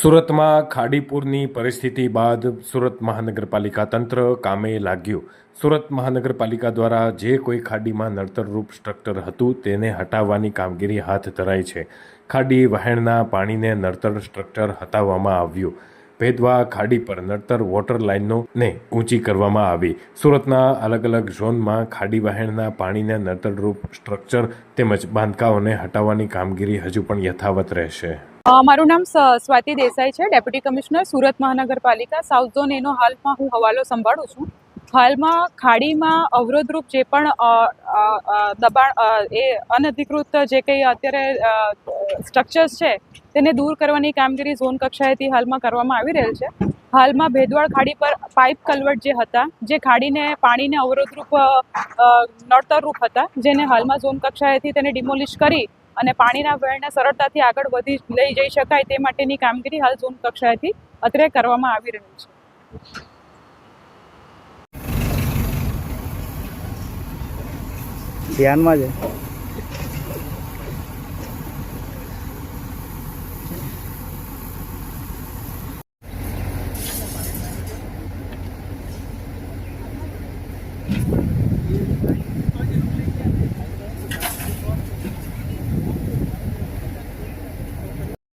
સુરતમાં ખાડીપુરની પરિસ્થિતિ બાદ સુરત મહાનગરપાલિકા તંત્ર કામે લાગ્યું. સુરત મહાનગરપાલિકા દ્વારા જે કોઈ ખાડીમાં નડતરરૂપ સ્ટ્રક્ચર હતું તેને હટાવવાની કામગીરી હાથ ધરાઈ છે. ખાડી વહેણના પાણીને નડતર સ્ટ્રક્ચર હટાવવામાં આવ્યું. ભેદવા ખાડી પર નડતર વોટર લાઇનોને ઊંચી કરવામાં આવી. સુરતના અલગ અલગ ઝોનમાં ખાડી વહેણના પાણીને નડતરરૂપ સ્ટ્રક્ચર તેમજ બાંધકાઓને હટાવવાની કામગીરી હજુ પણ યથાવત રહેશે. મારું નામ સ્વાતિ દેસાઈ છે, ડેપ્યુટી કમિશનર સુરત મહાનગરપાલિકા. સાઉથ ઝોન એનો હાલમાં હું હવાલો સંભાળું છું. હાલમાં ખાડીમાં અવરોધરૂપ જે પણ દબાણ એ અનધિકૃત જે કંઈ અત્યારે સ્ટ્રક્ચર્સ છે, તેને દૂર કરવાની કામગીરી ઝોન કક્ષાએથી હાલમાં કરવામાં આવી રહેલ છે. હાલમાં ભેદવાડ ખાડી પર પાઇપ કલવર્ટ જે હતા, જે ખાડીને પાણીને અવરોધરૂપ નડતરરૂપ હતા, જેને હાલમાં ઝોન કક્ષાએથી તેને ડિમોલિશ કરી અને પાણીના વહેણને સરળતાથી આગળ વધી લઈ જઈ શકાય તે માટેની કામગીરી હાલ ઝોન કક્ષાએથી અત્રે કરવામાં આવી રહી છે. ધ્યાનમાં છે